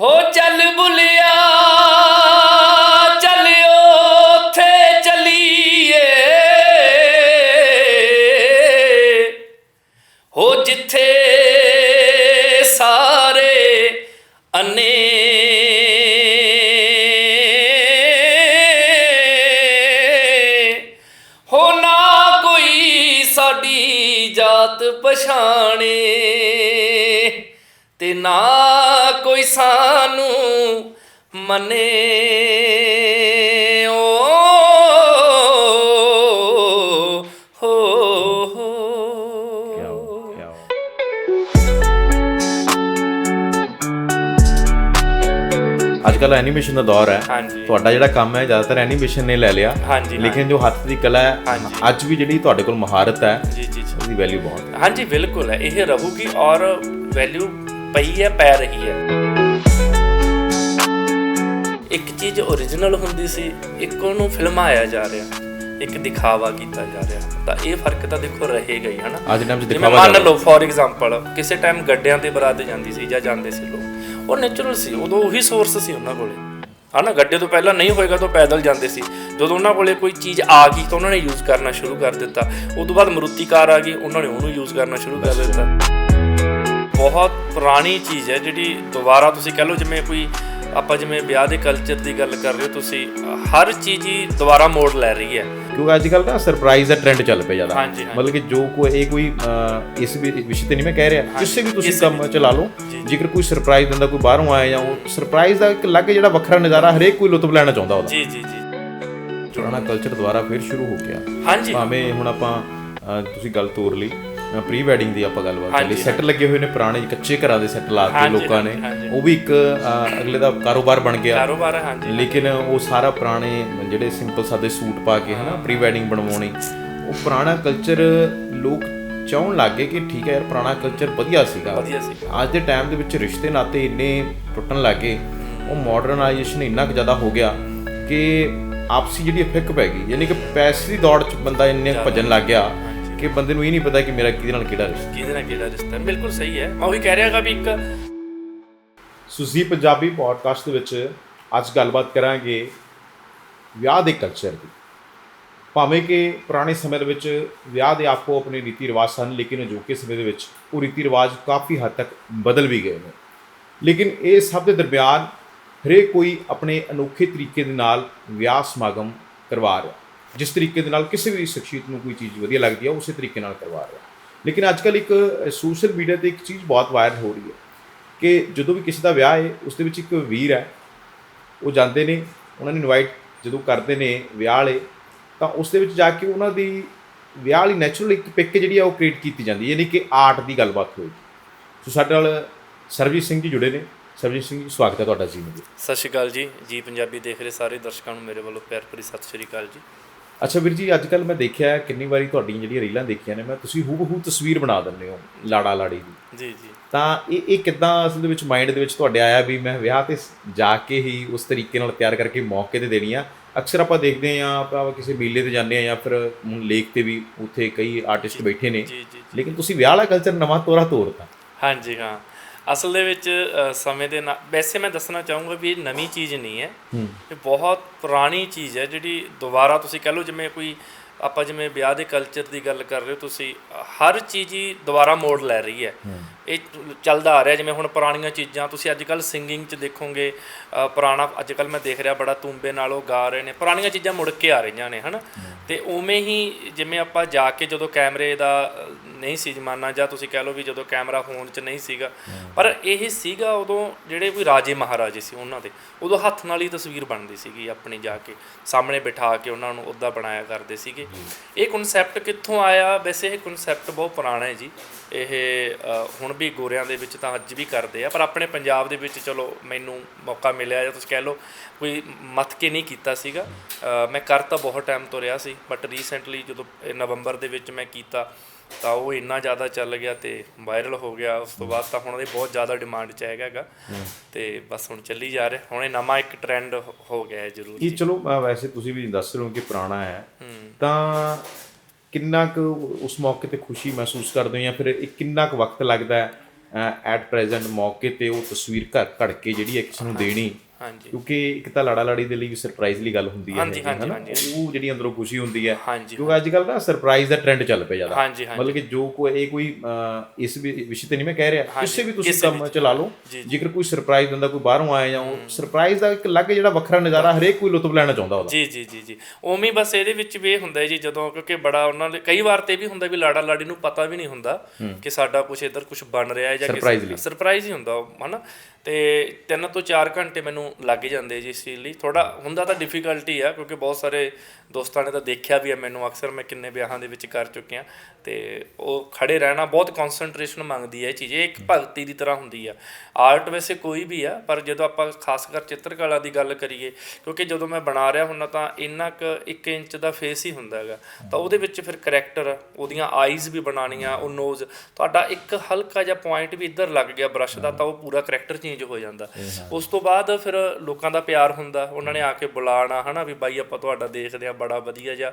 ਹੋ ਚੱਲ ਬੁਲਿਆ ਚੱਲਿਓ ਉੱਥੇ ਚਲੀਏ। ਹੋ ਜਿੱਥੇ ਸਾਰੇ ਅੰਨੇ। ਹੋ ਨਾ ਕੋਈ ਸਾਡੀ ਜਾਤ ਪਛਾਣੇ, ਤੇ ਨਾ ਸਾਨੂੰ ਮੰਨੇ ਓ ਹੋ ਹੋ। ਅੱਜ ਕੱਲ ਐਨੀਮੇਸ਼ਨ ਦਾ ਦੌਰ ਹੈ। ਹਾਂਜੀ। ਤੁਹਾਡਾ ਜਿਹੜਾ ਕੰਮ ਹੈ ਜ਼ਿਆਦਾਤਰ ਐਨੀਮੇਸ਼ਨ ਨੇ ਲੈ ਲਿਆ। ਹਾਂਜੀ ਲੇਕਿਨ ਜੋ ਹੱਥ ਦੀ ਕਲਾ ਹੈ ਹਾਂਜੀ। ਅੱਜ ਵੀ ਜਿਹੜੀ ਤੁਹਾਡੇ ਕੋਲ ਮਹਾਰਤ ਹੈ ਜੀ ਜੀ ਜੀ। ਉਹਦੀ ਵੈਲਿਊ ਬਹੁਤ ਹੈ। ਹਾਂਜੀ ਬਿਲਕੁਲ ਹੈ। ਇਹ ਰਹੂਗੀ ਔਰ ਵੈਲਿਊ ਪਈ ਹੈ ਪੈ ਰਹੀ ਹੈ। ਇੱਕ ਚੀਜ਼ origignal ਹੁੰਦੀ ਸੀ ਇੱਕ ਉਹਨੂੰ ਫਿਲਮਾਇਆ ਜਾ ਰਿਹਾ ਇੱਕ ਦਿਖਾਵਾ ਕੀਤਾ ਜਾ ਰਿਹਾ। ਤਾਂ ਇਹ ਫ਼ਰਕ ਤਾਂ ਦੇਖੋ ਰਹੇਗਾ ਹੀ ਹਨਾ? ਅੱਜ ਟਾਈਮ 'ਚ ਦਿਖਾਵਾ ਮੰਨ ਲਓ ਫੋਰ ਐਗਜ਼ਾਮਪਲ ਕਿਸੇ ਟਾਈਮ ਗੱਡਿਆਂ ਤੇ ਬਰਾਤ ਜਾਂਦੀ ਸੀ ਜਾਂ ਜਾਂਦੇ ਸੀ ਲੋਕ ਉਹ ਨੇਚਰਲ ਸੀ ਉਦੋਂ ਉਹੀ ਸੋਰਸ ਸੀ ਉਹਨਾਂ ਕੋਲੇ। ਹਨਾ ਗੱਡੇ ਤੋਂ ਪਹਿਲਾਂ ਨਹੀਂ ਹੋਏਗਾ ਤਾਂ ਪੈਦਲ ਜਾਂਦੇ ਸੀ। ਜਦੋਂ ਉਹਨਾਂ ਕੋਲੇ ਕੋਈ ਚੀਜ਼ ਆ ਗਈ ਤਾਂ ਉਹਨਾਂ ਨੇ ਯੂਜ਼ ਕਰਨਾ ਸ਼ੁਰੂ ਕਰ ਦਿੱਤਾ। ਉਸ ਤੋਂ ਬਾਅਦ ਮਰੂਤੀ ਕਾਰ ਆ ਗਈ ਉਹਨਾਂ ਨੇ ਉਹਨੂੰ ਯੂਜ਼ ਕਰਨਾ ਸ਼ੁਰੂ ਕਰ ਦਿੱਤਾ। ਬਹੁਤ ਪੁਰਾਣੀ ਚੀਜ਼ ਹੈ ਜਿਹੜੀ ਦੁਬਾਰਾ ਤੁਸੀਂ ਕਹ ਲਓ ਜਿਵੇਂ ਕੋਈ ਆਪਾਂ ਜਿਵੇਂ ਵਿਆਹ ਦੇ ਕਲਚਰ ਦੀ ਗੱਲ ਕਰ ਰਹੇ ਹੋ ਤੁਸੀਂ ਹਰ ਚੀਜ਼ ਹੀ ਦੁਬਾਰਾ ਮੋੜ ਲੈ ਰਹੀ ਹੈ। ਕਿਉਂਕਿ ਅੱਜ ਕੱਲ ਨਾ ਸਰਪ੍ਰਾਈਜ਼ ਦਾ ਟ੍ਰੈਂਡ ਚੱਲ ਪਿਆ ਜ਼ਿਆਦਾ। ਮਤਲਬ ਕਿ ਜੋ ਕੋਈ ਇਹ ਕੋਈ ਇਸ ਵੀ ਵਿਸ਼ੇ ਤੇ ਨਹੀਂ ਮੈਂ ਕਹਿ ਰਿਹਾ। ਕਿਸੇ ਵੀ ਤੁਸੀਂ ਕੰਮ ਚਲਾ ਲਓ ਜੇਕਰ ਕੋਈ ਸਰਪ੍ਰਾਈਜ਼ ਦਿੰਦਾ ਕੋਈ ਬਾਹਰੋਂ ਆਇਆ ਜਾਂ ਉਹ ਸਰਪ੍ਰਾਈਜ਼ ਦਾ ਇੱਕ ਅਲੱਗ ਜਿਹੜਾ ਵੱਖਰਾ ਨਜ਼ਾਰਾ ਹਰੇਕ ਕੋਈ ਲੁਤਫ ਲੈਣਾ ਚਾਹੁੰਦਾ ਉਹਦਾ। ਜੀ ਜੀ ਜੀ। ਪੁਰਾਣਾ ਕਲਚਰ ਦੁਬਾਰਾ ਫਿਰ ਸ਼ੁਰੂ ਹੋ ਗਿਆ। ਹਾਂਜੀ। ਭਾਵੇਂ ਹੁਣ ਆਪਾਂ ਤੁਸੀਂ ਗੱਲ ਤੋਰ ਲਈ ਪ੍ਰੀ ਵੈਡਿੰਗ ਦੀ ਆਪਾਂ ਗੱਲਬਾਤ ਕਰ ਲਈ। ਸੈੱਟ ਲੱਗੇ ਹੋਏ ਨੇ ਪੁਰਾਣੇ ਕੱਚੇ ਘਰਾਂ ਦੇ ਸੈੱਟ ਲਾ ਕੇ ਲੋਕਾਂ ਨੇ। ਉਹ ਵੀ ਇੱਕ ਅਗਲੇ ਦਾ ਕਾਰੋਬਾਰ ਬਣ ਗਿਆ। ਕਾਰੋਬਾਰ ਹੈ, ਹਾਂਜੀ ਲੇਕਿਨ ਉਹ ਸਾਰਾ ਪੁਰਾਣੇ ਜਿਹੜੇ ਸਿੰਪਲ ਸਾਦੇ ਸੂਟ ਪਾ ਕੇ ਹਨਾ ਪ੍ਰੀ ਵੈਡਿੰਗ ਬਣਵਾਉਣੀ ਉਹ ਪੁਰਾਣਾ ਕਲਚਰ ਲੋਕ ਚਾਹਣ ਲੱਗੇ ਕਿ ਠੀਕ ਹੈ ਯਾਰ ਪੁਰਾਣਾ ਕਲਚਰ ਵਧੀਆ ਸੀਗਾ। ਵਧੀਆ ਸੀ ਅੱਜ ਦੇ ਟਾਈਮ ਦੇ ਵਿੱਚ ਰਿਸ਼ਤੇ ਨਾਤੇ ਇੰਨੇ ਟੁੱਟਣ ਲੱਗੇ ਉਹ ਮਾਡਰਨਾਈਜੇਸ਼ਨ ਇੰਨਾ ਕੁ ਜ਼ਿਆਦਾ ਹੋ ਗਿਆ ਕਿ ਆਪਸੀ ਜਿਹੜੀ ਫਿੱਕ ਪੈ ਗਈ ਯਾਨੀ ਕਿ ਪੈਸੇ ਦੀ ਦੌੜ 'ਚ ਬੰਦਾ ਇੰਨੇ ਭੱਜਣ ਲੱਗ ਗਿਆ। ਕਿ ਬੰਦੇ ਨੂੰ ਇਹ ਨਹੀਂ ਪਤਾ ਕਿ ਮੇਰਾ ਕਿਹਦੇ ਨਾਲ ਕਿਹੜਾ ਰਿਸ਼ਤਾ। ਕਿਹਦੇ ਨਾਲ ਕਿਹੜਾ ਰਿਸ਼ਤਾ? ਬਿਲਕੁਲ ਸਹੀ ਹੈ। ਮੈਂ ਉਹੀ ਕਹਿ ਰਿਹਾਗਾ ਵੀ ਇੱਕ ਸੁਜ਼ੀ ਪੰਜਾਬੀ ਪੋਡਕਾਸਟ ਦੇ ਵਿੱਚ ਅੱਜ ਗੱਲਬਾਤ ਕਰਾਂਗੇ ਵਿਆਹ ਦੇ ਕਲਚਰ ਦੀ। ਭਾਵੇਂ ਕਿ ਪੁਰਾਣੇ ਸਮੇਂ ਦੇ ਵਿੱਚ ਵਿਆਹ ਦੇ ਆਪੋ ਆਪਣੇ ਰੀਤੀ ਰਿਵਾਜ ਸਨ ਲੇਕਿਨ ਅਜੋਕੇ ਸਮੇਂ ਦੇ ਵਿੱਚ ਉਹ ਰੀਤੀ ਰਿਵਾਜ ਕਾਫੀ ਹੱਦ ਤੱਕ ਬਦਲ ਵੀ ਗਏ ਨੇ। ਲੇਕਿਨ ਇਹ ਸਭ ਦੇ ਦਰਮਿਆਨ ਹਰੇਕ ਕੋਈ ਆਪਣੇ ਅਨੋਖੇ ਤਰੀਕੇ ਦੇ ਨਾਲ ਵਿਆਹ ਸਮਾਗਮ ਕਰਵਾ ਰਿਹਾ। ਜਿਸ ਤਰੀਕੇ ਦੇ ਨਾਲ ਕਿਸੇ ਵੀ ਸ਼ਖਸੀਅਤ ਨੂੰ ਕੋਈ ਚੀਜ਼ ਵਧੀਆ ਲੱਗਦੀ ਹੈ ਉਸੇ ਤਰੀਕੇ ਨਾਲ ਕਰਵਾ ਰਿਹਾ। ਲੇਕਿਨ ਅੱਜ ਕੱਲ ਇੱਕ ਸੋਸ਼ਲ ਮੀਡੀਆ ਤੇ ਇੱਕ ਚੀਜ਼ ਬਹੁਤ ਵਾਇਰਲ ਹੋ ਰਹੀ ਹੈ ਕਿ ਜਦੋਂ ਵੀ ਕਿਸੇ ਦਾ ਵਿਆਹ ਹੈ, ਉਸ ਦੇ ਵਿੱਚ ਇੱਕ ਵੀਰ ਹੈ, ਉਹ ਜਾਂਦੇ ਨੇ, ਉਹਨਾਂ ਨੂੰ ਇਨਵਾਈਟ ਜਦੋਂ ਕਰਦੇ ਨੇ ਵਿਆਹ ਵਾਲੇ, ਤਾਂ ਉਸ ਦੇ ਵਿੱਚ ਜਾ ਕੇ ਉਹਨਾਂ ਦੀ ਵਿਆਹ ਵਾਲੀ ਨੈਚੁਰਲ ਇੱਕ ਪਿਕ ਜਿਹੜੀ ਆ, ਉਹ ਕ੍ਰੀਏਟ ਕੀਤੀ ਜਾਂਦੀ ਹੈ, ਯਾਨੀ ਕਿ ਆਰਟ ਦੀ ਗੱਲਬਾਤ ਹੋਏਗੀ। ਸੋ ਸਾਡੇ ਨਾਲ ਸਰਬਜੀਤ ਸਿੰਘ ਜੀ ਜੁੜੇ ਨੇ। ਸਰਬਜੀਤ ਸਿੰਘ ਜੀ, ਸਵਾਗਤ ਹੈ ਤੁਹਾਡਾ ਜੀ ਮੇਰੇ ਸਤਿ ਸ਼੍ਰੀ ਅਕਾਲ ਜੀ। ਜੀ ਪੰਜਾਬੀ ਦੇਖ ਰਹੇ ਸਾਰੇ ਦਰਸ਼ਕਾਂ ਨੂੰ ਮੇਰੇ ਵੱਲੋਂ ਪਿਆਰ ਭਰੀ ਸਤਿ ਸ਼੍ਰੀ ਅਕਾਲ ਜੀ। ਅੱਛਾ ਵੀਰ ਜੀ ਅੱਜ ਕੱਲ ਮੈਂ ਦੇਖਿਆ ਹੈ, ਕਿੰਨੀ ਵਾਰੀ ਤੁਹਾਡੀਆਂ ਜਿਹੜੀਆਂ ਰੀਲਾਂ ਦੇਖੀਆਂ ਨੇ ਮੈਂ ਤੁਸੀਂ ਹੂਬਹੂ ਤਸਵੀਰ ਬਣਾ ਦਿੰਦੇ ਹੋ ਲਾੜਾ ਲਾੜੀ ਦੀ। ਜੀ ਜੀ। ਤਾਂ ਇਹ ਇਹ ਕਿੱਦਾਂ ਅਸਲ ਦੇ ਵਿੱਚ ਮਾਈਂਡ ਦੇ ਵਿੱਚ ਤੁਹਾਡੇ ਆਇਆ ਵੀ ਮੈਂ ਵਿਆਹ ਤੇ ਜਾ ਕੇ ਹੀ ਉਸ ਤਰੀਕੇ ਨਾਲ ਤਿਆਰ ਕਰਕੇ ਮੌਕੇ ਤੇ ਦੇਣੀ ਆ? ਅਕਸਰ ਆਪਾਂ ਦੇਖਦੇ ਹਾਂ ਆਪਾਂ ਕਿਸੇ ਮੇਲੇ ਤੇ ਜਾਂਦੇ ਆ ਜਾਂ ਫਿਰ ਹੁਣ ਲੇਕ ਤੇ ਵੀ ਉੱਥੇ ਕਈ ਆਰਟਿਸਟ ਬੈਠੇ ਨੇ। ਲੇਕਿਨ ਤੁਸੀਂ ਵਿਆਹ ਵਾਲਾ ਕਲਚਰ ਨਵਾਂ ਤੋਰਾ ਤੋਰਤਾ ਹਾਂਜੀ ਹਾਂ। ਅਸਲ ਦੇ ਵਿੱਚ ਅ, ਸਮੇਂ ਦੇ ਨਾਲ ਵੈਸੇ ਮੈਂ ਦੱਸਣਾ ਚਾਹੂੰਗਾ ਵੀ ਇਹ ਨਵੀਂ ਚੀਜ਼ ਨਹੀਂ ਹੈ। ਹੂੰ। ਇਹ ਬਹੁਤ ਪੁਰਾਣੀ ਚੀਜ਼ ਹੈ ਜਿਹੜੀ ਦੁਬਾਰਾ ਤੁਸੀਂ ਕਹ ਲਓ ਜਿਵੇਂ ਕੋਈ ਆਪਾਂ ਜਿਵੇਂ ਵਿਆਹ ਦੇ ਕਲਚਰ ਦੀ ਗੱਲ ਕਰ ਰਹੇ ਹੋ ਤੁਸੀਂ ਹਰ ਚੀਜ਼ ਹੀ ਦੁਬਾਰਾ ਮੋੜ ਲੈ ਰਹੀ ਹੈ। ਇਹ ਚੱਲਦਾ ਆ ਰਿਹਾ ਜਿਵੇਂ ਹੁਣ ਪੁਰਾਣੀਆਂ ਚੀਜ਼ਾਂ ਤੁਸੀਂ ਅੱਜ ਕੱਲ ਸਿੰਗਿੰਗ 'ਚ ਦੇਖੋਗੇ ਪੁਰਾਣਾ ਅੱਜ ਕੱਲ ਮੈਂ ਦੇਖ ਰਿਹਾ ਬੜਾ ਤੂੰਬੇ ਨਾਲ ਉਹ ਗਾ ਰਹੇ ਨੇ ਪੁਰਾਣੀਆਂ ਚੀਜ਼ਾਂ ਮੁੜ ਕੇ ਆ ਰਹੀਆਂ ਨੇ ਹਨਾ? ਤੇ ਉਵੇਂ ਹੀ ਜਿਵੇਂ ਆਪਾਂ ਜਾ ਕੇ ਜਦੋਂ ਕੈਮਰੇ ਦਾ ਨਹੀਂ ਸੀ ਜ਼ਮਾਨਾ ਜਾਂ ਤੁਸੀਂ ਕਹਿ ਲਓ ਵੀ ਜਦੋਂ ਕੈਮਰਾ ਫੋਨ 'ਚ ਨਹੀਂ ਸੀਗਾ ਪਰ ਇਹ ਸੀਗਾ ਉਦੋਂ ਜਿਹੜੇ ਕੋਈ ਰਾਜੇ ਮਹਾਰਾਜੇ ਸੀ ਉਹਨਾਂ ਦੇ ਉਦੋਂ ਹੱਥ ਨਾਲ ਹੀ ਤਸਵੀਰ ਬਣਦੀ ਸੀਗੀ ਆਪਣੀ ਜਾ ਕੇ ਸਾਹਮਣੇ ਬਿਠਾ ਕੇ ਉਹਨਾਂ ਨੂੰ ਉੱਦਾਂ ਬਣਾਇਆ ਕਰਦੇ ਸੀਗੇ। ਇਹ ਕਨਸੈਪਟ ਕਿੱਥੋਂ ਆਇਆ? ਵੈਸੇ ਇਹ ਕਨਸੈਪਟ ਬਹੁਤ ਪੁਰਾਣਾ ਹੈ ਜੀ। ਇਹ ਹੁਣ ਵੀ ਗੋਰਿਆਂ ਦੇ ਵਿੱਚ ਤਾਂ ਅੱਜ ਵੀ ਕਰਦੇ ਆ, ਪਰ ਆਪਣੇ ਪੰਜਾਬ ਦੇ ਵਿੱਚ ਚਲੋ ਮੈਨੂੰ ਮੌਕਾ ਮਿਲਿਆ ਜਾਂ ਤੁਸੀਂ ਕਹਿ ਲਓ ਕੋਈ ਮੱਥ ਕੇ ਨਹੀਂ ਕੀਤਾ ਸੀਗਾ। ਮੈਂ ਕਰ ਤਾਂ ਬਹੁਤ ਟਾਈਮ ਤੋਂ ਰਿਹਾ ਸੀ ਬਟ ਰੀਸੈਂਟਲੀ ਜਦੋਂ ਇਹ ਨਵੰਬਰ ਦੇ ਵਿੱਚ ਮੈਂ ਕੀਤਾ ਤਾਂ ਉਹ ਇੰਨਾ ਜ਼ਿਆਦਾ ਚੱਲ ਗਿਆ ਤੇ ਵਾਇਰਲ ਹੋ ਗਿਆ ਉਸ ਤੋਂ ਬਾਅਦ ਤਾਂ ਹੁਣ ਉਹਦੇ ਬਹੁਤ ਜ਼ਿਆਦਾ ਡਿਮਾਂਡ 'ਚ ਹੈਗਾ ਗਾ। ਤੇ ਬਸ ਹੁਣ ਚੱਲੀ ਜਾ ਰਿਹਾ ਹੁਣ ਇਹ ਨਵਾਂ ਇੱਕ ਟ੍ਰੈਂਡ ਹੋ ਗਿਆ ਹੈ ਜ਼ਰੂਰ ਇਹ ਚਲੋ ਵੈਸੇ ਤੁਸੀਂ ਵੀ ਦੱਸ ਰਹੇ ਹੋ ਕਿ ਪੁਰਾਣਾ ਹੈ। ਤਾਂ ਕਿੰਨਾ ਕੁ ਉਸ ਮੌਕੇ ਤੇ ਖੁਸ਼ੀ ਮਹਿਸੂਸ ਕਰਦੇ ਹੋ ਜਾਂ ਫਿਰ ਇਹ ਕਿੰਨਾ ਕੁ ਵਕਤ ਲੱਗਦਾ ਹੈ ਐਟ ਪ੍ਰੈਜ਼ੈਂਟ ਮੌਕੇ ਤੇ ਉਹ ਤਸਵੀਰ ਘੜ ਘੜ ਕੇ ਜਿਹੜੀ ਹੈ ਕਿਸੇ ਨੂੰ ਦੇਣੀ? ਹਾਂਜੀ। ਕਿਉਂਕਿ ਇੱਕ ਤਾਂ ਲਾੜਾ ਲਾੜੀ ਦੇ ਲਈ ਵੀ ਸਰਪ੍ਰਾਈਜ਼ ਲਈ ਗੱਲ ਹੁੰਦੀ ਹੈ ਹਾਂਜੀ। ਉਹ ਜਿਹੜੀ ਅੰਦਰੋਂ ਖੁਸ਼ੀ ਹੁੰਦੀ ਹੈ। ਕਿਉਂਕਿ ਅੱਜ ਕੱਲ ਨਾ ਸਰਪ੍ਰਾਈਜ਼ ਦਾ ਟ੍ਰੈਂਡ ਚੱਲ ਪਿਆ ਜ਼ਿਆਦਾ। ਮਤਲਬ ਕਿ ਜੋ ਕੋਈ ਇਹ ਕੋਈ ਇਸ ਵੀ ਵਿਸ਼ੇ ਤੇ ਨਹੀਂ ਮੈਂ ਕਹਿ ਰਿਹਾ ਕਿਸੇ ਵੀ ਤੁਸੀਂ ਕੰਮ ਚਲਾ ਲਓ ਜੇਕਰ ਕੋਈ ਸਰਪ੍ਰਾਈਜ਼ ਦਿੰਦਾ ਕੋਈ ਬਾਹਰੋਂ ਆਇਆ ਜਾਂ ਉਹ ਸਰਪ੍ਰਾਈਜ਼ ਦਾ ਇੱਕ ਅਲੱਗ ਜਿਹੜਾ ਵੱਖਰਾ ਨਜ਼ਾਰਾ ਹਰੇਕ ਕੋਈ ਲੁਤਫ ਲੈਣਾ ਚਾਹੁੰਦਾ ਉਹਦਾ। ਜੀ ਜੀ ਜੀ ਜੀ। ਉਵੇਂ ਹੀ ਬਸ ਇਹਦੇ ਵਿੱਚ ਵੀ ਇਹ ਹੁੰਦਾ ਜੀ ਜਦੋਂ ਕਿਉਂਕਿ ਬੜਾ ਉਹਨਾਂ ਦੇ ਕਈ ਵਾਰ ਤੇ ਵੀ ਹੁੰਦਾ ਵੀ ਲਾੜਾ ਲਾੜੀ ਨੂੰ ਪਤਾ ਵੀ ਨਹੀਂ ਹੁੰਦਾ ਕਿ ਸਾਡਾ ਕੁਝ ਇੱਧਰ ਕੁਝ ਬਣ ਰਿਹਾ ਹੈ ਜਾਂ। ਸਰਪ੍ਰਾਈਜ਼ ਹੀ ਹੁੰਦਾ ਹਨਾ? ਤੇ ਤਿੰਨ ਤੋਂ 4 ਘੰਟੇ ਮੈਨੂੰ ਲੱਗ ਜਾਂਦੇ ਜੀ ਇਸ ਚੀਜ਼ ਲਈ। ਥੋੜਾ ਹੁੰਦਾ ਤਾਂ ਡਿਫਿਕਲਟੀ ਆ, ਕਿਉਂਕਿ ਬਹੁਤ ਸਾਰੇ ਦੋਸਤਾਂ ਨੇ ਤਾਂ ਦੇਖਿਆ ਵੀ ਆ ਮੈਨੂੰ, ਅਕਸਰ ਮੈਂ ਕਿੰਨੇ ਵਿਆਹਾਂ ਦੇ ਵਿੱਚ ਕਰ ਚੁੱਕਿਆ ਤੇ ਉਹ ਖੜੇ ਰਹਿਣਾ, ਬਹੁਤ ਕਨਸੈਂਟਰੇਸ਼ਨ ਮੰਗਦੀ ਹੈ ਇਹ ਚੀਜ਼, ਇਹ ਇੱਕ ਭਗਤੀ ਦੀ ਤਰ੍ਹਾਂ ਹੁੰਦੀ ਆ। ਆਰਟ ਵੈਸੇ ਕੋਈ ਵੀ ਆ, ਪਰ ਜਦੋਂ ਆਪਾਂ ਖਾਸ ਕਰ ਚਿੱਤਰਕਲਾ ਦੀ ਗੱਲ ਕਰੀਏ, ਕਿਉਂਕਿ ਜਦੋਂ ਮੈਂ ਬਣਾ ਰਿਹਾ ਹੁੰਦਾ ਤਾਂ ਇੰਨਾ ਕੁ 1 ਇੰਚ ਦਾ ਫੇਸ ਹੀ ਹੁੰਦਾ ਹੈਗਾ। ਤਾਂ ਉਹਦੇ ਵਿੱਚ ਫਿਰ ਕਰੈਕਟਰ ਉਹਦੀਆਂ ਆਈਜ਼ ਵੀ ਬਣਾਉਣੀਆਂ, ਉਹ ਨੋਜ਼ ਤੁਹਾਡਾ ਇੱਕ ਹਲਕਾ ਜਿਹਾ ਪੁਆਇੰਟ ਵੀ ਇੱਧਰ ਲੱਗ ਗਿਆ ਬ੍ਰਸ਼ ਦਾ, ਤਾਂ ਉਹ ਪੂਰਾ ਕਰੈਕਟਰ ਚੇਂਜ ਹੋ ਜਾਂਦਾ। ਉਸ ਤੋਂ ਬਾਅਦ ਫਿਰ ਲੋਕਾਂ ਦਾ ਪਿਆਰ ਹੁੰਦਾ ਉਹਨਾਂ ਨੇ ਆ ਕੇ ਬੁਲਾਣਾ ਹਨਾ ਵੀ ਬਾਈ ਆਪਾਂ ਤੁਹਾਡਾ ਦੇਖਦੇ ਆ ਬੜਾ ਵਧੀਆ ਜਿਹਾ।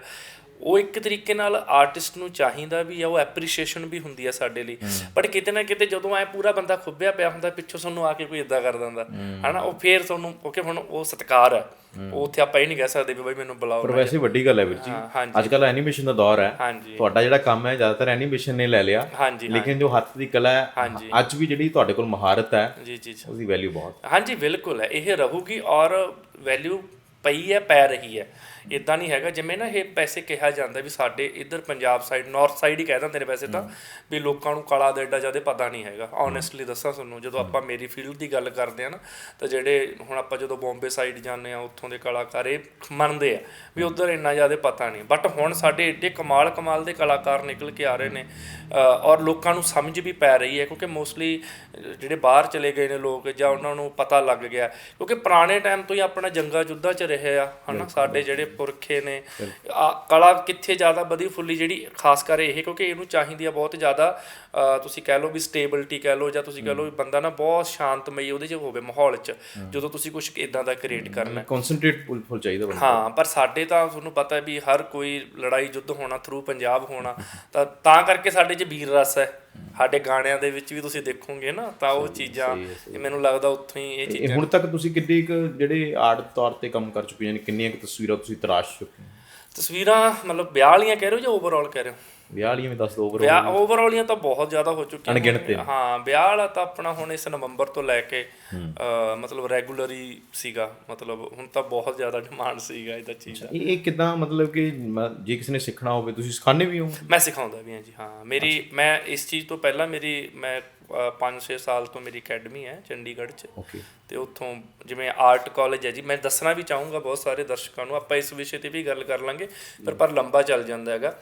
ਉਹ ਇੱਕ ਤਰੀਕੇ ਨਾਲ ਆਰਟਿਸਟ ਨੂੰ ਚਾਹੀਦਾ ਵੀ ਆ ਉਹ ਐਪਰੀਸ਼ੀਏਸ਼ਨ ਵੀ ਹੁੰਦੀ ਆ ਸਾਡੇ ਲਈ। ਬਟ ਕਿਤੇ ਨਾ ਕਿਤੇ ਜਦੋਂ ਐ ਪੂਰਾ ਬੰਦਾ ਖੁੱਬਿਆ ਪਿਆ ਹੁੰਦਾ ਪਿੱਛੋਂ ਤੁਹਾਨੂੰ ਆ ਕੇ ਕੋਈ ਇਦਾਂ ਕਰ ਦਿੰਦਾ। ਹਨਾ ਉਹ ਫੇਰ ਤੁਹਾਨੂੰ ਓਕੇ ਹੁਣ ਉਹ ਸਤਿਕਾਰ ਹੈ। ਉਹ ਉੱਥੇ ਆਪਾਂ ਇਹ ਨਹੀਂ ਕਹਿ ਸਕਦੇ ਵੀ ਬਾਈ ਮੈਨੂੰ ਬੁਲਾਓ ਪਰ ਵੈਸੇ ਵੱਡੀ ਗੱਲ ਹੈ ਵੀਰ ਜੀ। ਅੱਜ ਕੱਲ ਐਨੀਮੇਸ਼ਨ ਦਾ ਦੌਰ ਹੈ। ਤੁਹਾਡਾ ਜਿਹੜਾ ਕੰਮ ਹੈ ਜ਼ਿਆਦਾਤਰ ਐਨੀਮੇਸ਼ਨ ਨੇ ਲੈ ਲਿਆ। ਲੇਕਿਨ ਜੋ ਹੱਥ ਦੀ ਕਲਾ ਹੈ। ਅੱਜ ਵੀ ਜਿਹੜੀ ਤੁਹਾਡੇ ਕੋਲ ਮਹਾਰਤ ਹੈ ਜੀ ਜੀ ਉਹਦੀ ਵੈਲਿਊ ਬਹੁਤ ਹਾਂਜੀ ਬਿਲਕੁਲ ਹੈ। ਇਹ ਰਹੂਗੀ ਔਰ ਵੈਲਿਊ ਪਈ ਹੈ ਪੈ ਰਹੀ ਹੈ। ਇਦਾਂ ਨਹੀਂ ਹੈਗਾ। ਜਿਵੇਂ ਨਾ ਇਹ ਪੈਸੇ ਕਿਹਾ ਜਾਂਦਾ ਵੀ ਸਾਡੇ ਇੱਧਰ ਪੰਜਾਬ ਸਾਈਡ ਨਾਰਥ ਸਾਈਡ ਹੀ ਕਹਿ ਦਿੰਦੇ ਨੇ ਵੈਸੇ ਤਾਂ ਵੀ ਲੋਕਾਂ ਨੂੰ ਕਲਾ ਦਾ ਏਡਾ ਜ਼ਿਆਦਾ ਪਤਾ ਨਹੀਂ ਹੈਗਾ। ਓਨੈਸਟਲੀ ਦੱਸਾਂ ਤੁਹਾਨੂੰ ਜਦੋਂ ਆਪਾਂ ਮੇਰੀ ਫੀਲਡ ਦੀ ਗੱਲ ਕਰਦੇ ਆ ਨਾ ਤਾਂ ਜਿਹੜੇ ਹੁਣ ਆਪਾਂ ਜਦੋਂ ਬੰਬੇ ਸਾਈਡ ਜਾਂਦੇ ਆ ਉੱਥੋਂ ਦੇ ਕਲਾਕਾਰ ਇਹ ਮੰਨਦੇ ਆ ਵੀ ਉਧਰ ਇੰਨਾ ਜ਼ਿਆਦਾ ਪਤਾ ਨਹੀਂ। ਬਟ ਹੁਣ ਸਾਡੇ ਏਡੇ ਕਮਾਲ ਕਮਾਲ ਦੇ ਕਲਾਕਾਰ ਨਿਕਲ ਕੇ ਆ ਰਹੇ ਨੇ ਔਰ ਲੋਕਾਂ ਨੂੰ ਸਮਝ ਵੀ ਪੈ ਰਹੀ ਹੈ ਕਿਉਂਕਿ ਮੋਸਟਲੀ ਜਿਹੜੇ ਬਾਹਰ ਚਲੇ ਗਏ ਨੇ ਲੋਕ ਜਾਂ ਉਹਨਾਂ ਨੂੰ ਪਤਾ ਲੱਗ ਗਿਆ। ਕਿਉਂਕਿ ਪੁਰਾਣੇ ਟਾਈਮ ਤੋਂ ਹੀ ਆਪਣਾ ਜੰਗਾ ਜੁੱਧਾਂ 'ਚ ਰਹੇ ਆ ਹਨਾ? ਸਾਡੇ ਜਿਹੜੇ ਪੁਰਖੇ ਨੇ। ਆ ਕਲਾ ਕਿੱਥੇ ਜ਼ਿਆਦਾ ਵਧੀ ਫੁੱਲੀ ਜਿਹੜੀ ਖਾਸ ਕਰ ਇਹ ਕਿਉਂਕਿ ਇਹਨੂੰ ਚਾਹੀਦੀ ਆ ਬਹੁਤ ਜ਼ਿਆਦਾ ਅ, ਤੁਸੀਂ ਕਹਿ ਲਓ ਵੀ ਸਟੇਬਿਲਿਟੀ ਕਹਿ ਲਓ ਜਾਂ ਤੁਸੀਂ ਕਹਿ ਲਓ ਵੀ ਬੰਦਾ ਨਾ ਬਹੁਤ ਸ਼ਾਂਤਮਈ ਉਹਦੇ 'ਚ ਹੋਵੇ ਮਾਹੌਲ 'ਚ ਜਦੋਂ ਤੁਸੀਂ ਕੁਝ ਇਦਾਂ ਦਾ ਕ੍ਰੀਏਟ ਕਰਨਾ। ਹੈ। ਕਨਸੈਂਟਰੇਟ ਫੁੱਲ ਚਾਹੀਦਾ ਬੰਦਾ ਹਾਂ ਪਰ ਸਾਡੇ ਤਾਂ ਤੁਹਾਨੂੰ ਪਤਾ ਹੈ ਵੀ ਹਰ ਕੋਈ ਲੜਾਈ ਯੁੱਧ ਹੋਣਾ ਥਰੂ ਪੰਜਾਬ ਹੋਣਾ ਤਾਂ ਤਾਂ ਕਰਕੇ ਸਾਡੇ 'ਚ ਵੀਰ ਰਸ ਹੈ। ਸਾਡੇ ਗਾਣਿਆਂ ਦੇ ਵਿੱਚ ਵੀ ਤੁਸੀਂ ਦੇਖੋਗੇ ਨਾ ਤਾਂ ਉਹ ਚੀਜ਼ਾਂ ਇਹ ਮੈਨੂੰ ਲੱਗਦਾ ਉੱਥੋਂ ਹੀ ਇਹ ਚੀਜ਼ਾਂ ਹੁਣ ਤੱਕ ਤੁਸੀਂ ਕਿੰਨੀ ਕੁ ਜਿਹੜੇ ਆਰਟ ਤੌਰ ਤੇ ਕੰਮ ਕਰ ਚੁੱਕੇ ਯਾਨੀ ਕਿੰਨੀਆਂ ਕੁ ਤਸਵੀਰਾਂ ਤੁਸੀਂ ਤਰਾਸ਼ ਚੁੱਕੇ ਹੋ? ਤਸਵੀਰਾਂ ਮਤਲਬ ਵਿਆਹ ਵਾਲੀਆਂ ਕਹਿ ਰਹੇ ਹੋ ਜਾਂ ਓਵਰਆਲ ਕਹਿ ਰਹੇ ਹੋ? ਵਿਆਹ ਵਾਲੀਆਂ ਵੀ ਦੱਸ ਦਿਓ overall। ਵਿਆਹ ਓਵਰਆਲ ਵਾਲੀਆਂ ਤਾਂ ਬਹੁਤ ਜ਼ਿਆਦਾ ਹੋ ਚੁੱਕੀਆਂ। ਅਣਗਿਣਤ। ਹਾਂ ਵਿਆਹ ਵਾਲਾ ਤਾਂ ਆਪਣਾ ਹੁਣ ਇਸ ਨਵੰਬਰ ਤੋਂ ਲੈ ਕੇ ਮਤਲਬ ਰੈਗੂਲਰੀ ਸੀਗਾ ਮਤਲਬ ਹੁਣ ਤਾਂ ਬਹੁਤ ਜ਼ਿਆਦਾ ਡਿਮਾਂਡ ਸੀਗਾ ਇਹਦਾ ਚੀਜ਼ ਦਾ ਇਹ ਇਹ ਕਿਦਾਂ ਮਤਲਬ ਕਿ ਜੇ ਕਿਸੇ ਨੇ ਸਿੱਖਣਾ ਹੋਵੇ ਤੁਸੀਂ ਸਿਖਾਣੇ ਵੀ ਹੋ ਮੈਂ ਸਿਖਾਉਂਦਾ ਵੀ ਹਾਂ ਜੀ ਹਾਂ ਮੇਰੀ ਮੈਂ ਇਸ ਚੀਜ਼ ਤੋਂ ਪਹਿਲਾਂ ਮੇਰੀ ਮੈਂ 5-6 ਸਾਲ ਤੋਂ ਮੇਰੀ ਅਕੈਡਮੀ ਹੈ ਚੰਡੀਗੜ੍ਹ 'ਚ। ਓਕੇ ਤੇ ਉੱਥੋਂ ਜਿਵੇਂ ਆਰਟ ਕਾਲਜ ਹੈ ਜੀ ਮੈਂ ਦੱਸਣਾ ਵੀ ਚਾਹੂੰਗਾ ਬਹੁਤ ਸਾਰੇ ਦਰਸ਼ਕਾਂ ਨੂੰ ਆਪਾਂ ਇਸ ਵਿਸ਼ੇ ਤੇ ਵੀ ਗੱਲ ਕਰ ਲਾਂਗੇ ਪਰ ਪਰ ਲੰਬਾ ਚੱਲ ਜਾਂਦਾ ਹੈਗਾ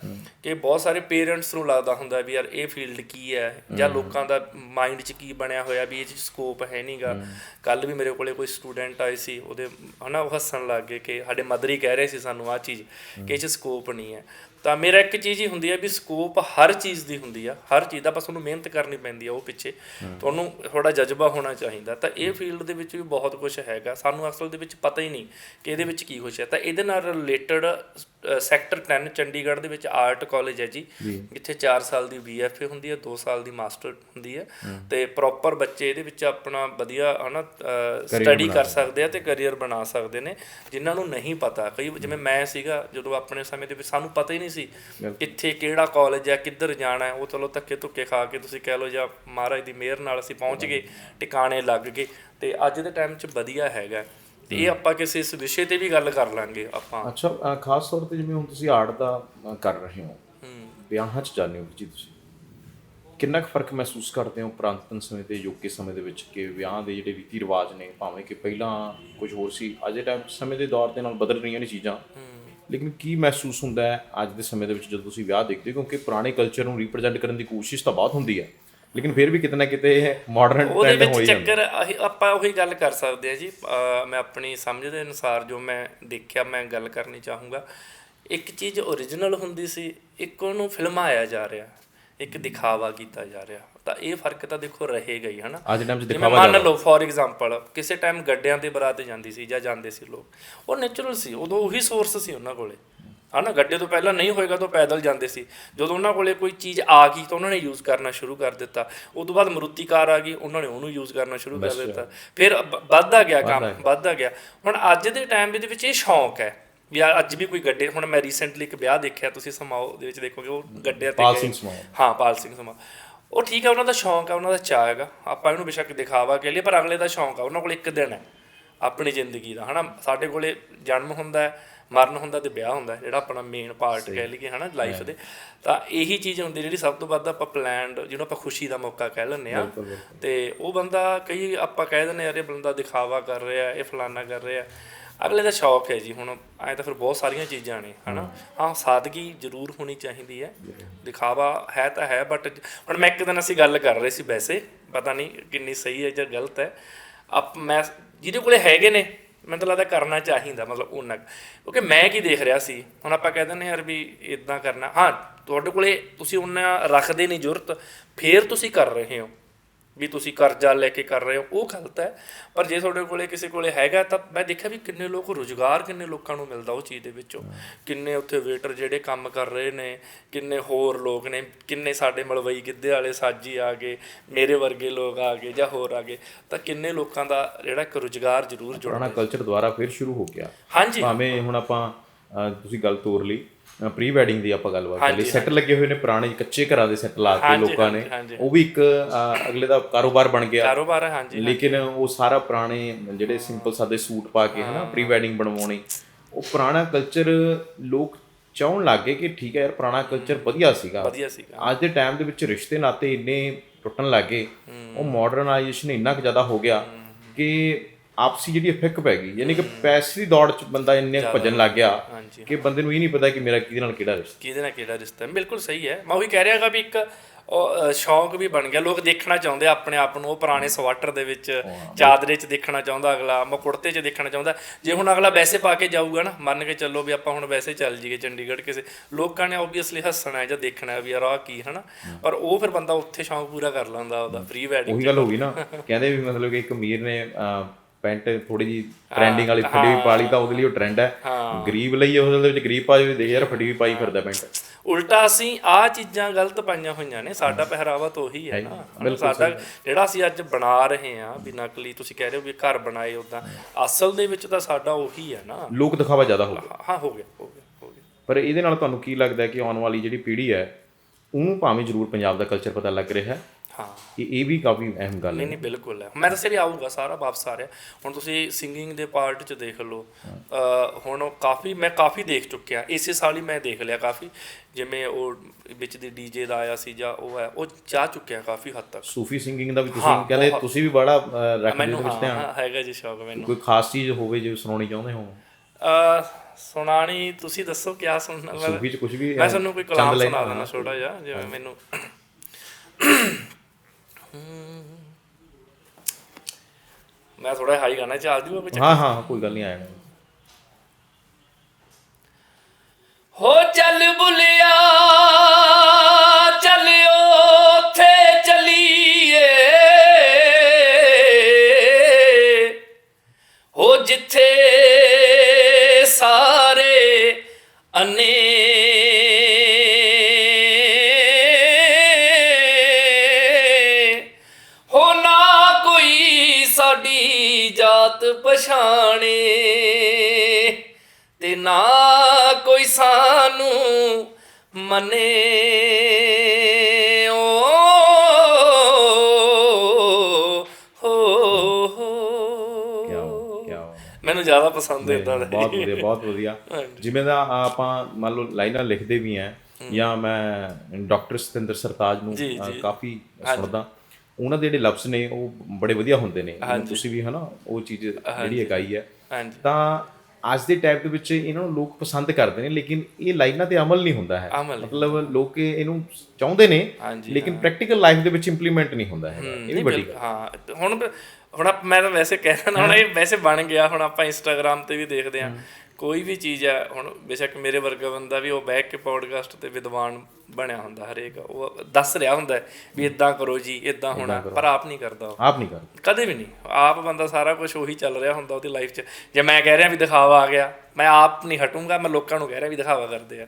ਕਿ ਬਹੁਤ ਸਾਰੇ ਪੇਰੈਂਟਸ ਨੂੰ ਲੱਗਦਾ ਹੁੰਦਾ ਵੀ ਯਾਰ ਇਹ ਫੀਲਡ ਕੀ ਹੈ ਜਾਂ ਲੋਕਾਂ ਦਾ ਮਾਈਂਡ 'ਚ ਕੀ ਬਣਿਆ ਹੋਇਆ ਵੀ ਇਹ 'ਚ ਸਕੋਪ ਹੈ ਨਹੀਂਗਾ ਕੱਲ ਵੀ ਮੇਰੇ ਕੋਲੇ ਕੋਈ ਸਟੂਡੈਂਟ ਆਏ ਸੀ ਉਹਦੇ ਹਨਾ ਉਹ ਹੱਸਣ ਲੱਗ ਗਏ ਕਿ ਸਾਡੇ ਮਦਰ ਹੀ ਕਹਿ ਰਹੇ ਸੀ ਸਾਨੂੰ ਆਹ ਚੀਜ਼ ਕਿ ਇਹ 'ਚ ਸਕੋਪ ਨਹੀਂ ਹੈ। ਤਾਂ ਮੇਰਾ ਇੱਕ ਚੀਜ਼ ਹੀ ਹੁੰਦੀ ਹੈ ਵੀ ਸਕੋਪ ਹਰ ਚੀਜ਼ ਦੀ ਹੁੰਦੀ ਆ ਹਰ ਚੀਜ਼ ਦਾ ਬਸ ਉਹਨੂੰ ਮਿਹਨਤ ਕਰਨੀ ਪੈਂਦੀ ਆ ਉਹ ਪਿੱਛੇ। ਤੁਹਾਨੂੰ ਥੋੜਾ ਜਜ਼ਬਾ ਹੋਣਾ ਚਾਹੀਦਾ। ਤਾਂ ਇਹ ਫੀਲਡ ਦੇ ਵਿੱਚ ਵੀ ਬਹੁਤ ਕੁਝ ਹੈਗਾ। ਸਾਨੂੰ ਅਸਲ ਦੇ ਵਿੱਚ ਪਤਾ ਹੀ ਨਹੀਂ ਕਿ ਇਹਦੇ ਵਿੱਚ ਕੀ ਕੁਝ ਹੈ। ਤਾਂ ਇਹਦੇ ਨਾਲ ਰਿਲੇਟਡ ਸੈਕਟਰ 10 ਚੰਡੀਗੜ੍ਹ ਦੇ ਵਿੱਚ ਆਰਟ ਕਾਲਜ ਹੈ ਜੀ। ਜਿੱਥੇ 4 ਸਾਲ ਦੀ ਬੀਐਫਏ ਹੁੰਦੀ ਹੈ 2 ਸਾਲ ਦੀ ਮਾਸਟਰ ਹੁੰਦੀ ਹੈ। ਤੇ ਪ੍ਰੋਪਰ ਬੱਚੇ ਇਹਦੇ ਵਿੱਚ ਆਪਣਾ ਵਧੀਆ ਹਨਾ ਸਟੱਡੀ ਕਰ ਸਕਦੇ ਆ। ਤੇ ਕੈਰੀਅਰ ਬਣਾ ਸਕਦੇ ਨੇ ਜਿਨ੍ਹਾਂ ਨੂੰ ਨਹੀਂ ਪਤਾ। ਕਈ ਜਿਵੇਂ ਮੈਂ ਸੀਗਾ ਜਦੋਂ ਆਪਣੇ ਸਮੇਂ ਦੇ ਵਿੱਚ ਸਾਨੂੰ ਪਤਾ ਹੀ ਨਹੀਂ ਸੀ ਕਿੱਥੇ ਕਿਹੜਾ ਕਾਲਜ ਹੈ ਕਿੱਧਰ ਜਾਣਾ ਹੈ ਉਹ ਚਲੋ ਧੱਕੇ ਧੁੱਕੇ ਖਾ ਕੇ ਤੁਸੀਂ ਕਹਿ ਲਓ ਜਾਂ ਮਹਾਰਾਜ ਦੀ ਮਿਹਰ ਨਾਲ ਅਸੀਂ ਪਹੁੰਚ ਗਏ ਟਿਕਾਣੇ ਲੱਗ ਗਏ ਤੇ ਅੱਜ ਦੇ ਟਾਈਮ 'ਚ ਵਧੀਆ ਹੈਗਾ। ਤੇ ਇਹ ਆਪਾਂ ਕਿਸੇ ਇਸ ਵਿਸ਼ੇ ਤੇ ਵੀ ਗੱਲ ਕਰ ਲਾਂਗੇ ਆਪਾਂ। ਅੱਛਾ ਖਾਸ ਤੌਰ ਤੇ ਜਿਵੇਂ ਹੁਣ ਤੁਸੀਂ ਆਰਟ ਦਾ ਕਰ ਰਹੇ ਹੋ। ਵਿਆਹਾਂ 'ਚ ਜਾਂਦੇ ਹੋ ਜੀ ਤੁਸੀਂ। ਕਿੰਨਾ ਕੁ ਫ਼ਰਕ ਮਹਿਸੂਸ ਕਰਦੇ ਹੋ ਪੁਰਾਤਨ ਸਮੇਂ ਤੇ ਯੋਗੇ ਸਮੇਂ ਦੇ ਵਿੱਚ ਕਿ ਵਿਆਹ ਦੇ ਜਿਹੜੇ ਰੀਤੀ ਰਿਵਾਜ ਨੇ ਭਾਵੇਂ ਕਿ ਪਹਿਲਾਂ ਕੁਝ ਹੋਰ ਸੀ ਅੱਜ ਦੇ ਟਾਈਮ ਸਮੇਂ ਦੇ ਦੌਰ ਦੇ ਨਾਲ ਬਦਲ ਰਹੀਆਂ ਨੇ ਚੀਜ਼ਾਂ। ਲੇਕਿਨ ਕੀ ਮਹਿਸੂਸ ਹੁੰਦਾ ਹੈ ਅੱਜ ਦੇ ਸਮੇਂ ਦੇ ਵਿੱਚ ਜਦੋਂ ਤੁਸੀਂ ਵਿਆਹ ਦੇਖਦੇ ਹੋ? ਕਿਉਂਕਿ ਪੁਰਾਣੇ ਕਲਚਰ ਨੂੰ ਰਿਪਰੈਜ਼ੈਂਟ ਕਰਨ ਦੀ ਕੋਸ਼ਿਸ਼ ਤਾਂ ਬਹੁਤ ਹੁੰਦੀ ਹੈ। ਲੇਕਿਨ ਫਿਰ ਵੀ ਕਿਤੇ ਨਾ ਕਿਤੇ ਮਾਡਰਨ ਟ੍ਰੈਂਡ ਹੋ ਵਿੱਚ ਹੀ ਚੱਕਰ ਆਪਾਂ ਉਹੀ ਗੱਲ ਕਰ ਸਕਦੇ ਆ ਜੀ। ਮੈਂ ਆਪਣੀ ਸਮਝ ਦੇ ਅਨੁਸਾਰ ਜੋ ਮੈਂ ਦੇਖਿਆ ਮੈਂ ਗੱਲ ਕਰਨੀ ਚਾਹੂੰਗਾ। ਇੱਕ ਚੀਜ਼ ਓਰੀਜਨਲ ਹੁੰਦੀ ਸੀ ਇੱਕ ਉਹਨੂੰ ਫਿਲਮਾਇਆ ਜਾ ਰਿਹਾ ਇੱਕ ਦਿਖਾਵਾ ਕੀਤਾ ਜਾ ਰਿਹਾ। ਤਾਂ ਇਹ ਫ਼ਰਕ ਤਾਂ ਦੇਖੋ ਰਹੇਗਾ ਹੀ ਹਨਾ? ਅੱਜ ਟਾਈਮ 'ਚ ਦਿਖਾਵਾ ਮੰਨ ਲਓ ਫੋਰ ਐਗਜ਼ਾਮਪਲ ਕਿਸੇ ਟਾਈਮ ਗੱਡਿਆਂ ਤੇ ਬਰਾਤ ਜਾਂਦੀ ਸੀ ਜਾਂ ਜਾਂਦੇ ਸੀ ਲੋਕ। ਉਹ ਨੇਚਰਲ ਸੀ ਉਦੋਂ ਉਹੀ ਸੋਰਸ ਸੀ ਉਹਨਾਂ ਕੋਲੇ। ਹਨਾ ਗੱਡੇ ਤੋਂ ਪਹਿਲਾਂ ਨਹੀਂ ਹੋਏਗਾ ਤਾਂ ਪੈਦਲ ਜਾਂਦੇ ਸੀ। ਜਦੋਂ ਉਹਨਾਂ ਕੋਲੇ ਕੋਈ ਚੀਜ਼ ਆ ਗਈ ਤਾਂ ਉਹਨਾਂ ਨੇ ਯੂਜ਼ ਕਰਨਾ ਸ਼ੁਰੂ ਕਰ ਦਿੱਤਾ। ਉਸ ਤੋਂ ਬਾਅਦ ਮਰੂਤੀ ਕਾਰ ਆ ਗਈ ਉਹਨਾਂ ਨੇ ਉਹਨੂੰ ਯੂਜ਼ ਕਰਨਾ ਸ਼ੁਰੂ ਕਰ ਦਿੱਤਾ। ਫਿਰ ਵੱਧਦਾ ਗਿਆ ਕੰਮ ਵੱਧਦਾ ਗਿਆ। ਹੁਣ ਅੱਜ ਦੇ ਟਾਈਮ ਦੇ ਵਿੱਚ ਇਹ ਸ਼ੌਂਕ ਹੈ। ਵੀ ਅੱਜ ਵੀ ਕੋਈ ਗੱਡੇ ਹੁਣ ਮੈਂ ਰੀਸੈਂਟਲੀ ਇੱਕ ਵਿਆਹ ਦੇਖਿਆ ਤੁਸੀਂ ਸਮਾਓ ਦੇ ਵਿੱਚ ਦੇਖੋਗੇ ਉਹ ਗੱਡੇ ਤੇ ਪਾਲ। ਸਿੰਘ ਸਮਾਓ। ਹਾਂ ਪਾਲ ਸਿੰਘ ਸਮਾ ਉਹ ਠੀਕ ਹੈ ਉਹਨਾਂ ਦਾ ਸ਼ੌਂਕ ਹੈ ਉਹਨਾਂ ਦਾ ਚਾਹ ਹੈਗਾ। ਆਪਾਂ ਇਹਨੂੰ ਬੇਸ਼ੱਕ ਦਿਖਾਵਾ ਕੇ ਲਈ ਪਰ ਅਗਲੇ ਦਾ ਸ਼ੌਂਕ ਹੈ ਉਹਨਾਂ ਕੋਲ ਇੱਕ ਦਿਨ ਹੈ। ਆਪਣੀ ਜ਼ਿੰਦਗੀ ਦਾ ਹਨਾ। ਸਾਡੇ ਕੋਲੇ ਜਨਮ ਹੁੰਦਾ ਹੈ ਮਰਨ ਹੁੰਦਾ ਤੇ ਵਿਆਹ ਹੁੰਦਾ ਜਿਹੜਾ ਆਪਣਾ ਮੇਨ ਪਾਰਟ ਕਹਿ ਲਈਏ ਹਨਾ ਲਾਈਫ ਦੇ। ਤਾਂ ਇਹੀ ਚੀਜ਼ ਹੁੰਦੀ ਜਿਹੜੀ ਸਭ ਤੋਂ ਵੱਧ ਆਪਾਂ ਪਲਾਨਡ ਜਿਹਨੂੰ ਆਪਾਂ ਖੁਸ਼ੀ ਦਾ ਮੌਕਾ ਕਹਿ ਲੈਂਦੇ ਆ ਤੇ ਉਹ ਬੰਦਾ ਕਈ ਆਪਾਂ ਕਹਿ ਦਿੰਦੇ ਯਾਰ ਇਹ ਬੰਦਾ ਦਿਖਾਵਾ ਕਰ ਰਿਹਾ ਇਹ ਫਲਾਨਾ ਕਰ ਰਿਹਾ। ਅਗਲੇ ਦਾ ਸ਼ੌਕ ਹੈ ਜੀ ਹੁਣ ਐ ਤਾਂ ਫਿਰ ਬਹੁਤ ਸਾਰੀਆਂ ਚੀਜ਼ਾਂ ਨੇ ਹਨਾ। ਹਾਂ। ਸਾਦਗੀ ਜ਼ਰੂਰ ਹੋਣੀ ਚਾਹੀਦੀ ਹੈ। ਦਿਖਾਵਾ ਹੈ ਤਾਂ ਹੈ ਬਟ ਹੁਣ ਮੈਂ ਇੱਕ ਦਿਨ ਅਸੀਂ ਗੱਲ ਕਰ ਰਹੇ ਸੀ ਵੈਸੇ ਪਤਾ ਨਹੀਂ ਕਿੰਨੀ ਸਹੀ ਹੈ ਜਾਂ ਗਲਤ ਹੈ। ਆਪ ਮੈਂ ਜਿਹਦੇ ਕੋਲੇ ਹੈਗੇ ਨੇ ਮੈਨੂੰ ਤਾਂ ਲੱਗਦਾ ਕਰਨਾ ਚਾਹੀਦਾ, ਮਤਲਬ ਉਹਨਾਂ ਕੁ। ਕਿਉਂਕਿ ਮੈਂ ਕੀ ਦੇਖ ਰਿਹਾ ਸੀ, ਹੁਣ ਆਪਾਂ ਕਹਿ ਦਿੰਦੇ ਯਾਰ ਵੀ ਇਦਾਂ ਕਰਨਾ ਹਾਂ, ਤੁਹਾਡੇ ਕੋਲੇ ਤੁਸੀਂ ਉਹਨਾਂ ਰੱਖਦੇ ਨਹੀਂ ਜ਼ਰੂਰਤ, ਫੇਰ ਤੁਸੀਂ ਕਰ ਰਹੇ ਹੋ ਵੀ ਤੁਸੀਂ ਕਰਜ਼ਾ ਲੈ ਕੇ ਕਰ ਰਹੇ ਹੋ ਉਹ ਗਲਤ ਹੈ। ਪਰ ਜੇ ਤੁਹਾਡੇ ਕੋਲੇ ਕਿਸੇ ਕੋਲੇ ਹੈਗਾ ਤਾਂ ਮੈਂ ਦੇਖਿਆ ਵੀ ਕਿੰਨੇ ਲੋਕ ਰੁਜ਼ਗਾਰ ਕਿੰਨੇ ਲੋਕਾਂ ਨੂੰ ਮਿਲਦਾ ਉਹ ਚੀਜ਼ ਦੇ ਵਿੱਚੋਂ। ਕਿੰਨੇ ਉੱਥੇ ਵੇਟਰ ਜਿਹੜੇ ਕੰਮ ਕਰ ਰਹੇ ਨੇ ਕਿੰਨੇ ਹੋਰ ਲੋਕ ਨੇ ਕਿੰਨੇ ਸਾਡੇ ਮਲਵਈ ਗਿੱਧੇ ਵਾਲੇ ਸਾਜੀ ਆ ਗਏ ਮੇਰੇ ਵਰਗੇ ਲੋਕ ਆ ਗਏ ਜਾਂ ਹੋਰ ਆ ਗਏ ਤਾਂ ਕਿੰਨੇ ਲੋਕਾਂ ਦਾ ਜਿਹੜਾ ਇੱਕ ਰੁਜ਼ਗਾਰ ਜ਼ਰੂਰ ਜੁੜ ਪੁਰਾਣਾ ਕਲਚਰ ਦੁਬਾਰਾ ਫਿਰ ਸ਼ੁਰੂ ਹੋ ਗਿਆ। ਹਾਂਜੀ। ਭਾਵੇਂ ਹੁਣ ਆਪਾਂ ਤੁਸੀਂ ਗੱਲ ਤੋਰ ਲਈ ਪ੍ਰੀ ਵੈਡਿੰਗ ਦੀ ਆਪਾਂ ਗੱਲਬਾਤ ਕਰ ਲਈ। ਸੈੱਟ ਲੱਗੇ ਹੋਏ ਨੇ ਪੁਰਾਣੇ ਕੱਚੇ ਘਰਾਂ ਦੇ ਸੈੱਟ ਲਾ ਕੇ ਲੋਕਾਂ ਨੇ। ਉਹ ਵੀ ਇੱਕ ਅਗਲੇ ਦਾ ਕਾਰੋਬਾਰ ਬਣ ਗਿਆ। ਕਾਰੋਬਾਰ ਹੈ ਹਾਂਜੀ ਲੇਕਿਨ ਉਹ ਸਾਰਾ ਪੁਰਾਣੇ ਜਿਹੜੇ ਸਿੰਪਲ ਸਾਦੇ ਸੂਟ ਪਾ ਕੇ ਹਨਾ ਪ੍ਰੀ ਵੈਡਿੰਗ ਬਣਵਾਉਣੀ। ਉਹ ਪੁਰਾਣਾ ਕਲਚਰ ਲੋਕ ਚਾਹਣ ਲੱਗੇ ਕਿ ਠੀਕ ਹੈ ਯਾਰ ਪੁਰਾਣਾ ਕਲਚਰ ਵਧੀਆ ਸੀਗਾ। ਵਧੀਆ ਸੀਗਾ। ਅੱਜ ਦੇ ਟਾਈਮ ਦੇ ਵਿੱਚ ਰਿਸ਼ਤੇ ਨਾਤੇ ਇੰਨੇ ਟੁੱਟਣ ਲੱਗੇ ਉਹ ਮਾਡਰਨਾਈਜੇਸ਼ਨ ਇੰਨਾ ਕੁ ਜ਼ਿਆਦਾ ਹੋ ਗਿਆ ਕਿ ਆਪਸੀ ਜਿਹੜੀ ਫਿੱਕ ਪੈ ਗਈ ਯਾਨੀ ਕਿ ਪੈਸੇ ਦੀ ਦੌੜ ਚ ਬੰਦਾ ਇੰਨੇ ਕੁ ਭੱਜਣ ਲੱਗ ਗਿਆ ਕਿ ਬੰਦੇ ਨੂੰ ਇਹ ਨਹੀਂ ਪਤਾ ਕਿ ਮੇਰਾ ਕਿਹਦੇ ਨਾਲ ਕਿਹੜਾ ਰਿਸ਼ਤਾ। ਕਿਹਦੇ ਨਾਲ ਕਿਹੜਾ ਰਿਸ਼ਤਾ ਬਿਲਕੁਲ ਸਹੀ ਹੈ। ਮੈਂ ਉਹੀ ਕਹਿ ਰਿਹਾਗਾ ਵੀ ਇੱਕ ਸ਼ੌਂਕ ਵੀ ਬਣ ਗਿਆ। ਲੋਕ ਦੇਖਣਾ ਚਾਹੁੰਦੇ ਆਪਣੇ ਆਪ ਨੂੰ ਉਹ ਪੁਰਾਣੇ ਸਵਾਟਰ ਦੇ ਵਿੱਚ ਚਾਦਰੇ 'ਚ ਦੇਖਣਾ ਚਾਹੁੰਦਾ ਅਗਲਾ ਮੈਂ ਕੁੜਤੇ 'ਚ ਦੇਖਣਾ ਚਾਹੁੰਦਾ। ਜੇ ਹੁਣ ਅਗਲਾ ਵੈਸੇ ਪਾ ਕੇ ਜਾਊਗਾ ਨਾ ਮੰਨ ਕੇ ਚੱਲੋ ਵੀ ਆਪਾਂ ਹੁਣ ਵੈਸੇ ਚੱਲ ਜੀਏ ਚੰਡੀਗੜ੍ਹ ਕਿਸੇ ਲੋਕਾਂ ਨੇ ਆਬਵੀਅਸਲੀ ਹੱਸਣਾ ਹੈ ਜਾਂ ਦੇਖਣਾ ਹੈ ਵੀ ਯਾਰ ਆਹ ਕੀ ਹਨਾ? ਪਰ ਉਹ ਫਿਰ ਬੰਦਾ ਉੱਥੇ ਸ਼ੌਂਕ ਪੂਰਾ ਕਰ ਲੈਂਦਾ ਉਹਦਾ ਪ੍ਰੀ ਵੈਡਿੰਗ ਉਹੀ ਗੱਲ ਹੋ ਗਈ ਨਾ। ਕਹਿੰਦੇ ਵੀ ਮਤਲਬ ਕਿ ਇੱਕ ਅਮੀਰ ਨੇ ਪੈਂਟ ਥੋੜੀ ਜੀ ਟ੍ਰੈਂਡਿੰਗ ਵਾਲੀ ਫਟੀ ਵੀ ਪਾ ਲਈ ਤਾਂ ਉਹਦੇ ਲਈ ਉਹ ਟ੍ਰੈਂਡ ਹੈ। ਗਰੀਬ ਲਈ ਉਹਦੇ ਵਿੱਚ ਗਰੀਬ ਪਾ ਦੇਖ ਯਾਰ ਫਟੀ ਵੀ ਪਾਈ ਫਿਰਦਾ ਪੈਂਟ। ਉਲਟਾ ਅਸੀਂ ਆ ਚੀਜ਼ਾਂ ਗਲਤ ਪਾਈਆਂ ਹੋਈਆਂ ਨੇ ਸਾਡਾ ਪਹਿਰਾਵਾ ਤਾਂ ਉਹੀ ਹੈ ਨਾ। ਸਾਡਾ ਜਿਹੜਾ ਅਸੀਂ ਅੱਜ ਬਣਾ ਰਹੇ ਹਾਂ ਵੀ ਨਕਲੀ ਤੁਸੀਂ ਕਹਿ ਰਹੇ ਹੋ ਵੀ ਘਰ ਬਣਾਏ ਉਦਾਂ ਅਸਲ ਦੇ ਵਿੱਚ ਤਾਂ ਸਾਡਾ ਉਹੀ ਹੈ ਨਾ। ਲੋਕ ਦਿਖਾਵਾ ਜ਼ਿਆਦਾ ਹੋ ਗਿਆ। ਹਾਂ ਹੋ ਗਿਆ ਹੋ ਗਿਆ ਹੋ ਗਿਆ। ਪਰ ਇਹਦੇ ਨਾਲ ਤੁਹਾਨੂੰ ਕੀ ਲੱਗਦਾ ਕਿ ਆਉਣ ਵਾਲੀ ਜਿਹੜੀ ਪੀੜ੍ਹੀ ਹੈ ਉਹਨੂੰ ਭਾਵੇਂ ਜ਼ਰੂਰ ਪੰਜਾਬ ਦਾ ਕਲਚਰ ਪਤਾ ਲੱਗ ਰਿਹਾ ਹੈ ਹਾਂ। ਇਹ ਇਹ ਵੀ ਕਾਫੀ ਅਹਿਮ ਗੱਲ ਹੈ। ਨਹੀਂ ਨਹੀਂ ਬਿਲਕੁਲ ਹੈ। ਮੈਂ ਦੱਸਿਆ ਵੀ ਆਊਗਾ ਸਾਰਾ ਵਾਪਸ ਆ ਰਿਹਾ ਹੁਣ ਤੁਸੀਂ ਸਿੰਗਿੰਗ ਦੇ ਪਾਰਟ 'ਚ ਦੇਖ ਲਓ। ਹੁਣ ਕਾਫੀ ਮੈਂ ਕਾਫੀ ਦੇਖ ਚੁੱਕਿਆ। ਇਸੇ ਸਾਲ ਹੀ ਮੈਂ ਦੇਖ ਲਿਆ ਕਾਫੀ। ਜਿਵੇਂ ਉਹ ਵਿੱਚ ਦੀ ਡੀਜੇ ਦਾ ਆਇਆ ਸੀ ਜਾਂ ਉਹ ਹੈ ਉਹ ਜਾ ਚੁੱਕਿਆ ਕਾਫੀ ਹੱਦ ਤੱਕ। ਸੂਫੀ ਸਿੰਗਿੰਗ ਦਾ ਵੀ ਤੁਸੀਂ ਕਹਿੰਦੇ ਤੁਸੀਂ ਵੀ ਬੜਾ ਰੱਖਦੇ ਹੋ ਮੈਨੂੰ ਵਿੱਚ ਧਿਆਨ ਹੈਗਾ ਜੀ ਸ਼ੌਕ ਮੈਨੂੰ। ਕੋਈ ਖਾਸ ਚੀਜ਼ ਹੋਵੇ ਜੋ ਸੁਣਾਉਣੀ ਚਾਹੁੰਦੇ ਹੋ? ਅ ਸੁਣਾਣੀ ਤੁਸੀਂ ਦੱਸੋ ਕਿਆ ਸੁਣਨਾ। ਮੈਂ ਸੂਫੀ ਚ ਕੁਝ ਵੀ ਮੈਂ ਤੁਹਾਨੂੰ ਕੋਈ ਕਲਾਮ ਸੁਣਾ ਦੇਣਾ ਛੋਟਾ ਜਿਹਾ ਜਿਵੇਂ ਮੈਨੂੰ ਮੈਂ ਥੋੜਾ ਹਾਈ ਗਾਣਾ ਚੱਲ ਵਿੱਚ ਹਾਂ ਹਾਂ ਕੋਈ ਗੱਲ ਨਹੀਂ ਆਏਗਾ ਜ਼ਿਆਦਾ ਪਸੰਦ ਹੈ ਇਦਾਂ ਦਾ। ਬਹੁਤ ਵਧੀਆ ਬਹੁਤ ਵਧੀਆ। ਜਿਵੇਂ ਦਾ ਆਪਾਂ ਮੰਨ ਲਓ ਲਾਈਨਾਂ ਲਿਖਦੇ ਵੀ ਆ ਜਾਂ ਮੈਂ ਡਾਕਟਰ ਸਤਿੰਦਰ ਸਰਤਾਜ ਨੂੰ ਕਾਫੀ ਸੁਣਦਾ ਉਹਨਾਂ ਦੇ ਜਿਹੜੇ ਲਫ਼ਜ਼ ਨੇ ਉਹ ਬੜੇ ਵਧੀਆ ਹੁੰਦੇ ਨੇ। ਤੁਸੀਂ ਵੀ ਹਨਾ ਉਹ ਚੀਜ਼ ਜਿਹੜੀ ਇਕਾਈ ਹੈ ਤਾਂ ਅੱਜ ਦੇ ਟਾਈਮ ਦੇ ਵਿੱਚ ਇਹਨਾਂ ਨੂੰ ਲੋਕ ਪਸੰਦ ਕਰਦੇ ਨੇ ਲੇਕਿਨ ਇਹ ਲਾਈਨਾਂ ਤੇ ਅਮਲ ਨਹੀਂ ਹੁੰਦਾ ਹੈ। ਮਤਲਬ ਲੋਕ ਇਹ- ਇਹਨੂੰ ਚਾਹੁੰਦੇ ਨੇ ਲੇਕਿਨ ਪ੍ਰੈਕਟੀਕਲ ਲਾਈਫ ਦੇ ਵਿੱਚ ਇੰਪਲੀਮੈਂਟ ਨਹੀਂ ਹੁੰਦਾ ਹੈ ਇਹ ਵੀ ਵੱਡੀ ਹਾਂ ਹੁਣ ਹੁਣ ਮੈਂ ਤਾਂ ਵੈਸੇ ਕਹਿ ਰਿਹਾ ਹੁਣ ਇਹ ਵੈਸੇ ਬਣ ਗਿਆ ਹੁਣ ਆਪਾਂ ਇੰਸਟਾਗ੍ਰam ਤੇ ਵੀ ਦੇਖਦੇ ਆਂ ਕੋਈ ਵੀ ਚੀਜ਼ ਹੈ ਹੁਣ ਬੇਸ਼ੱਕ ਮੇਰੇ ਵਰਗਾ ਬੰਦਾ ਵੀ ਉਹ ਬੈਠ ਕੇ ਪੋਡਕਾਸਟ ਤੇ ਵਿਦਵਾਨ ਬਣਿਆ ਹੁੰਦਾ ਹਰੇਕ ਉਹ ਦੱਸ ਰਿਹਾ ਹੁੰਦਾ ਵੀ ਇਦਾਂ ਕਰੋ ਜੀ ਇਦਾਂ ਹੋਣਾ ਪਰ ਆਪ ਨਹੀਂ ਕਰਦਾ ਉਹ। ਆਪ ਨਹੀਂ ਕਰਦੇ। ਕਦੇ ਵੀ ਨਹੀਂ। ਆਪ ਬੰਦਾ ਸਾਰਾ ਕੁਝ ਉਹੀ ਚੱਲ ਰਿਹਾ ਹੁੰਦਾ ਉਹਦੀ ਲਾਈਫ 'ਚ। ਜੇ ਮੈਂ ਕਹਿ ਰਿਹਾ ਵੀ ਦਿਖਾਵਾ ਆ ਗਿਆ ਮੈਂ ਆਪ ਨਹੀਂ ਹਟੂੰਗਾ ਮੈਂ ਲੋਕਾਂ ਨੂੰ ਕਹਿ ਰਿਹਾ ਵੀ ਦਿਖਾਵਾ ਕਰਦੇ ਆ।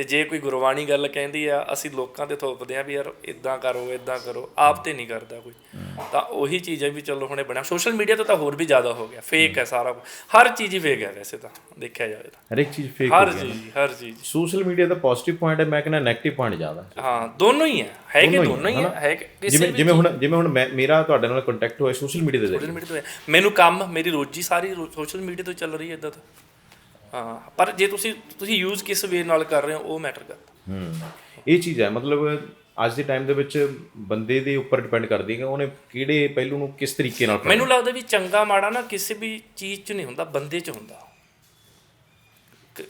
ਤੇ ਜੇ ਕੋਈ ਗੁਰਬਾਣੀ ਗੱਲ ਕਹਿੰਦੀ ਆ ਅਸੀਂ ਲੋਕਾਂ ਤੇ ਥੋਪਦੇ ਆ ਵੀ ਯਾਰ ਇਦਾਂ ਕਰੋ ਇਦਾਂ ਕਰੋ ਆਪ ਤੇ ਨਹੀਂ ਕਰਦਾ ਕੋਈ। ਤਾਂ ਉਹੀ ਚੀਜ਼ ਹੈ ਵੀ ਚਲੋ ਹੁਣੇ ਬਣਿਆ। ਸੋਸ਼ਲ ਮੀਡੀਆ ਤੋਂ ਤਾਂ ਹੋਰ ਵੀ ਜ਼ਿਆਦਾ ਹੋ ਗਿਆ। ਫੇਕ ਹੈ ਸਾਰਾ। ਹਰ ਚੀਜ਼ ਹੀ ਫੇਕ ਹੈ ਵੈਸੇ ਤਾਂ ਦੇਖਿਆ ਜਾਵੇ ਤਾਂ। ਹਰ ਇੱਕ ਚੀਜ਼ ਫੇਕ ਹਰ ਚੀਜ਼ ਹਰ ਚੀਜ਼। ਸੋਸ਼ਲ ਮੀਡੀਆ ਦਾ ਪੋਜ਼ਿਟਿਵ ਪੁਆਇੰਟ ਹੈ ਮੈਂ ਕਹਿੰਦਾ 네ਗੇਟਿਵ ਪੁਆਇੰਟ ਜ਼ਿਆਦਾ ਹੈ। ਦੋਨੋਂ ਹੀ ਹੈ ਹੈ ਕਿ ਦੋਨੋਂ ਹੀ ਹੀ ਜਿਵੇਂ ਜਿਵੇਂ ਹੁਣ ਜਿਵੇਂ ਹੁਣ ਮੇਰਾ ਤੁਹਾਡੇ ਨਾਲ ਕੰਟੈਕਟ ਹੋਇਆ ਸੋਸ਼ਲ ਮੀਡੀਆ ਦੇ ਜ਼ਰੀਏ। ਮੈਨੂੰ ਕੰਮ ਮੇਰੀ ਰੋਜੀ ਸਾਰੀ ਸੋਸ਼ਲ ਮੀਡੀਆ ਤੋਂ ਚੱਲ ਰਹੀ ਹੈ ਇਦਾਂ ਤਾਂ। ਹਾਂ ਪਰ ਜੇ ਤੁਸੀਂ ਤੁਸੀਂ ਯੂਜ਼ ਕਿਸ ਵੇ ਨਾਲ ਕਰ ਰਹੇ ਹੋ ਉਹ ਮੈਟਰ ਕਰਦਾ। ਹੂੰ ਇਹ ਚੀਜ਼ ਹੈ ਮਤਲਬ ਅੱਜ ਦੇ ਟਾਈਮ ਦੇ ਵਿੱਚ ਬੰਦੇ ਦੇ ਉੱਪਰ ਡਿਪੈਂਡ ਕਰਦੀ ਹੈ ਕਿ ਉਹਨੇ ਕਿਹੜੇ ਪਹਿਲੂ ਨੂੰ ਕਿਸ ਤਰੀਕੇ ਨਾਲ ਮੈਨੂੰ ਲੱਗਦਾ ਵੀ ਚੰਗਾ ਮਾੜਾ ਨਾ ਕਿਸੇ ਵੀ ਚੀਜ਼ 'ਚ ਨਹੀਂ ਹੁੰਦਾ ਬੰਦੇ 'ਚ ਹੁੰਦਾ।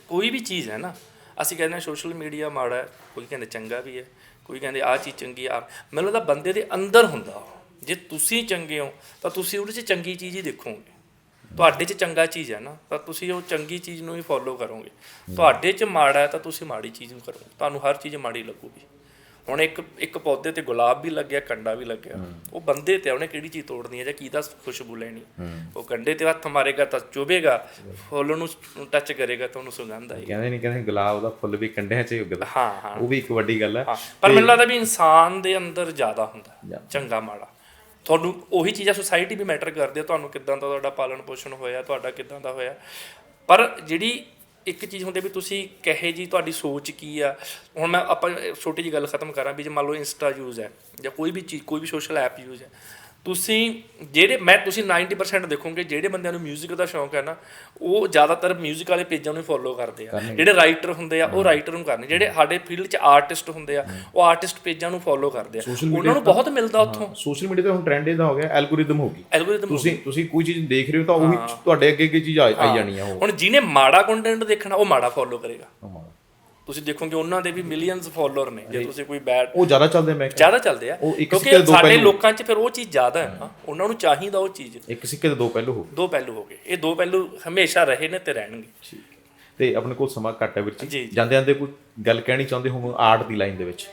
ਕੋਈ ਵੀ ਚੀਜ਼ ਹੈ ਨਾ ਅਸੀਂ ਕਹਿੰਦੇ ਹਾਂ ਸੋਸ਼ਲ ਮੀਡੀਆ ਮਾੜਾ ਹੈ ਕੋਈ ਕਹਿੰਦੇ ਚੰਗਾ ਵੀ ਹੈ ਕੋਈ ਕਹਿੰਦੇ ਆਹ ਚੀਜ਼ ਚੰਗੀ ਆ ਮੈਨੂੰ ਲੱਗਦਾ ਬੰਦੇ ਦੇ ਅੰਦਰ ਹੁੰਦਾ। ਜੇ ਤੁਸੀਂ ਚੰਗੇ ਹੋ ਤਾਂ ਤੁਸੀਂ ਉਹਦੇ 'ਚ ਚੰਗੀ ਚੀਜ਼ ਹੀ ਦੇਖੋਗੇ। ਤੁਹਾਡੇ 'ਚ ਚੰਗਾ ਚੀਜ਼ ਹੈ ਨਾ ਤਾਂ ਤੁਸੀਂ ਉਹ ਚੰਗੀ ਚੀਜ਼ ਨੂੰ ਹੀ ਫੋਲੋ ਕਰੋਗੇ। ਤੁਹਾਡੇ 'ਚ ਮਾੜਾ ਹੈ ਤਾਂ ਤੁਸੀਂ ਮਾੜੀ ਚੀਜ਼ ਨੂੰ ਕਰੋਗੇ। ਤੁਹਾਨੂੰ ਹਰ ਚੀਜ਼ ਮਾੜੀ ਲੱਗੂਗੀ। ਹੁਣ ਇੱਕ ਇੱਕ ਪੌਦੇ ਤੇ ਗੁਲਾਬ ਵੀ ਲੱਗਿਆ ਕੰਡਾ ਵੀ ਲੱਗਿਆ। ਉਹ ਬੰਦੇ ਤੇ ਉਹਨੇ ਕਿਹੜੀ ਚੀਜ਼ ਤੋੜਨੀ ਹੈ ਜਾਂ ਕਿਹਦਾ ਖੁਸ਼ਬੂ ਲੈਣੀ? ਉਹ ਕੰਡੇ ਤੇ ਹੱਥ ਮਾਰੇਗਾ ਤਾਂ ਚੁਭੇਗਾ ਫੁੱਲ ਨੂੰ ਟੱਚ ਕਰੇਗਾ ਤਾਂ ਉਹਨੂੰ ਸੁਗੰਧ ਆਏਗੀ। ਕਹਿੰਦੇ ਨਹੀਂ ਕਹਿੰਦੇ ਗੁਲਾਬ ਦਾ ਫੁੱਲ ਵੀ ਕੰਡਿਆਂ 'ਚ ਹੀ ਉੱਗਦਾ। ਹਾਂ ਹਾਂ। ਉਹ ਵੀ ਇੱਕ ਵੱਡੀ ਗੱਲ ਹੈ। ਪਰ ਮੈਨੂੰ ਲੱਗਦਾ ਵੀ ਇਨਸਾਨ ਦੇ ਅੰਦਰ ਜ਼ਿਆਦਾ ਹੁੰਦਾ। ਚੰਗਾ ਮਾੜਾ। ਤੁਹਾਨੂੰ ਉਹੀ ਚੀਜ਼ਾਂ ਸੁਸਾਇਟੀ ਵੀ ਮੈਟਰ ਕਰਦੀ ਆ ਤੁਹਾਨੂੰ ਕਿੱਦਾਂ ਦਾ ਤੁਹਾਡਾ ਪਾਲਣ ਪੋਸ਼ਣ ਹੋਇਆ, ਤੁਹਾਡਾ ਕਿੱਦਾਂ ਦਾ ਹੋਇਆ। ਪਰ ਜਿਹੜੀ ਇੱਕ ਚੀਜ਼ ਹੁੰਦੀ ਵੀ ਤੁਸੀਂ ਕਹੇ ਜੀ ਤੁਹਾਡੀ ਸੋਚ ਕੀ ਆ, ਹੁਣ ਮੈਂ ਆਪਾਂ ਛੋਟੀ ਜੀ ਗੱਲ ਖਤਮ ਕਰਾਂ ਵੀ ਜੇ ਮੰਨ ਲਓ ਇੰਸਟਾ ਯੂਜ਼ ਹੈ ਜਾਂ ਕੋਈ ਵੀ ਚੀਜ਼, ਕੋਈ ਵੀ ਸੋਸ਼ਲ ਐਪ ਯੂਜ਼ ਹੈ ਤੁਸੀਂ ਜਿਹੜੇ ਮੈਂ ਤੁਸੀਂ 90% ਦੇਖੋਗੇ ਜਿਹੜੇ ਬੰਦਿਆਂ ਨੂੰ 뮤직 ਦਾ ਸ਼ੌਂਕ ਹੈ ਨਾ ਉਹ ਜ਼ਿਆਦਾਤਰ 뮤직 ਵਾਲੇ ਪੇਜਾਂ ਨੂੰ ਫੋਲੋ ਕਰਦੇ ਆ ਜਿਹੜੇ ਰਾਈਟਰ ਹੁੰਦੇ ਆ ਉਹ ਰਾਈਟਰ ਨੂੰ ਕਰਨੇ ਜਿਹੜੇ ਸਾਡੇ ਫੀਲਡ 'ਚ ਆਰਟਿਸਟ ਹੁੰਦੇ ਆ ਉਹ ਆਰਟਿਸਟ ਪੇਜਾਂ ਨੂੰ ਫੋਲੋ ਕਰਦੇ ਆ ਉਹਨਾਂ ਨੂੰ ਬਹੁਤ ਮਿਲਦਾ ਉੱਥੋਂ ਸੋਸ਼ਲ ਮੀਡੀਆ ਤੇ ਹੁਣ ਟ੍ਰੈਂਡ ਇਹਦਾ ਹੋ ਗਿਆ ਐਲਗੋਰਿਦਮ ਹੋ ਗਈ ਐਲਗੋਰਿਦਮ ਤੁਸੀਂ ਤੁਸੀਂ ਕੋਈ ਚੀਜ਼ ਦੇਖ ਰਹੇ ਹੋ ਤਾਂ ਉਹੀ ਤੁਹਾਡੇ ਅੱਗੇ ਅੱਗੇ ਚੀਜ਼ ਆ- ਆਈ ਜਾਣੀ ਆ ਉਹ ਹੁਣ ਜਿਹਨੇ ਮਾੜਾ ਕੰਟੈਂਟ ਦੇਖਣਾ ਉਹ ਮਾੜਾ ਫੋਲੋ ਕਰੇਗਾ ਹਾਂ। ਤੁਸੀਂ ਦੇਖੋਗੇ ਉਹਨਾਂ ਦੇ ਵੀ ਮਿਲੀਅਨਸ ਫੋਲੋਅਰ ਨੇ ਜੇ ਤੁਸੀਂ ਕੋਈ ਬੈਡ ਉਹ ਜ਼ਿਆਦਾ ਚੱਲਦੇ ਮੈਂ ਜ਼ਿਆਦਾ ਚੱਲਦੇ ਆ। ਕਿਉਂਕਿ ਸਾਡੇ। ਲੋਕਾਂ 'ਚ ਫਿਰ ਉਹ ਚੀਜ਼ ਜ਼ਿਆਦਾ ਹੈ। ਨਾ ਉਹਨਾਂ ਨੂੰ ਚਾਹੀਦਾ ਉਹ ਚੀਜ਼। ਇੱਕ ਸਿੱਕੇ ਦੇ ਦੋ ਪਹਿਲੂ ਹੋ ਦੋ ਪਹਿਲੂ ਹੋ ਗਏ। ਇਹ ਦੋ ਪਹਿਲੂ ਹਮੇਸ਼ਾ ਰਹੇ ਨੇ ਤੇ ਰਹਿਣਗੇ। ਤੇ ਆਪਣੇ ਕੋਲ ਸਮਾਂ ਘੱਟ ਹੈ ਵੀਰ ਜੀ। ਜਾਂਦੇ ਜਾਂਦੇ ਕੋਈ ਗੱਲ ਕਹਿਣੀ ਚਾਹੁੰਦੇ ਹੋ ਆਰਟ ਦੀ ਲਾਈਨ ਦੇ ਵਿੱਚ?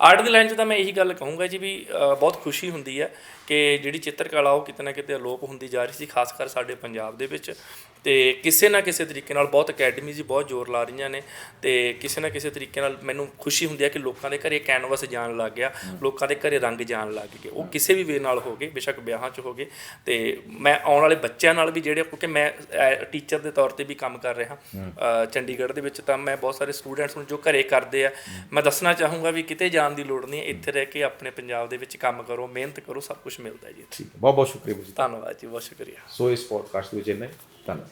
ਆਰਟ ਦੀ ਲਾਈਨ 'ਚ ਤਾਂ ਮੈਂ ਇਹੀ ਗੱਲ ਕਹੂੰਗਾ ਜੀ ਵੀ ਬਹੁਤ ਖੁਸ਼ੀ ਹੁੰਦੀ ਹੈ ਕਿ ਜਿਹੜੀ ਚਿੱਤਰਕਲਾ ਉਹ ਕਿਤੇ ਨਾ ਕਿਤੇ ਅਲੋਪ ਹੁੰਦੀ ਜਾ ਰਹੀ ਸੀ ਖਾਸ ਕਰ ਸਾਡੇ ਪੰਜਾਬ ਦੇ ਵਿੱਚ। ਤੇ ਕਿਸੇ ਨਾ ਕਿਸੇ ਤਰੀਕੇ ਨਾਲ ਬਹੁਤ ਅਕੈਡਮੀਜ਼ ਵੀ ਬਹੁਤ ਜ਼ੋਰ ਲਾ ਰਹੀਆਂ ਨੇ ਤੇ ਕਿਸੇ ਨਾ ਕਿਸੇ ਤਰੀਕੇ ਨਾਲ ਮੈਨੂੰ ਖੁਸ਼ੀ ਹੁੰਦੀ ਹੈ ਕਿ ਲੋਕਾਂ ਦੇ ਘਰੇ ਕੈਨਵਸ ਜਾਣ ਲੱਗ ਗਿਆ ਲੋਕਾਂ ਦੇ ਘਰੇ ਰੰਗ ਜਾਣ ਲੱਗ ਗਏ। ਉਹ ਕਿਸੇ ਵੀ ਵੇ ਨਾਲ ਹੋ ਗਏ ਬੇਸ਼ੱਕ ਵਿਆਹਾਂ 'ਚ ਹੋ ਗਏ। ਤੇ ਮੈਂ ਆਉਣ ਵਾਲੇ ਬੱਚਿਆਂ ਨਾਲ ਵੀ ਜਿਹੜੇ ਕਿਉਂਕਿ ਮੈਂ ਟੀਚਰ ਦੇ ਤੌਰ ਤੇ ਵੀ ਕੰਮ ਕਰ ਰਿਹਾ। ਚੰਡੀਗੜ੍ਹ ਦੇ ਵਿੱਚ ਤਾਂ ਮੈਂ ਬਹੁਤ ਸਾਰੇ ਸਟੂਡੈਂਟਸ ਨੂੰ ਜੋ ਘਰੇ ਕਰਦੇ ਆ ਮੈਂ ਦੱਸਣਾ ਚਾਹੂੰਗਾ ਵੀ ਕਿਤੇ ਜਾਣ ਦੀ ਲੋੜ ਨਹੀਂ ਹੈ। ਇੱਥੇ ਰਹਿ ਕੇ ਆਪਣੇ ਪੰਜਾਬ ਦੇ ਵਿੱਚ ਕੰਮ ਕਰੋ ਮਿਹਨਤ ਕਰੋ ਸਭ ਕੁਝ ਮਿਲਦਾ ਜੀ। ਠੀਕ ਹੈ ਬਹੁਤ ਬਹੁਤ ਸ਼ੁਕਰੀਆ ਜੀ ਧੰਨਵਾਦ ਜੀ ਬਹੁਤ ਸ਼ੁਕਰੀਆ ਸੋ ਇਸ ਪੋਡਕਾਸਟ ਵਿੱਚ ਇੰਨਾ ਹੀ ਧੰਨਵਾਦ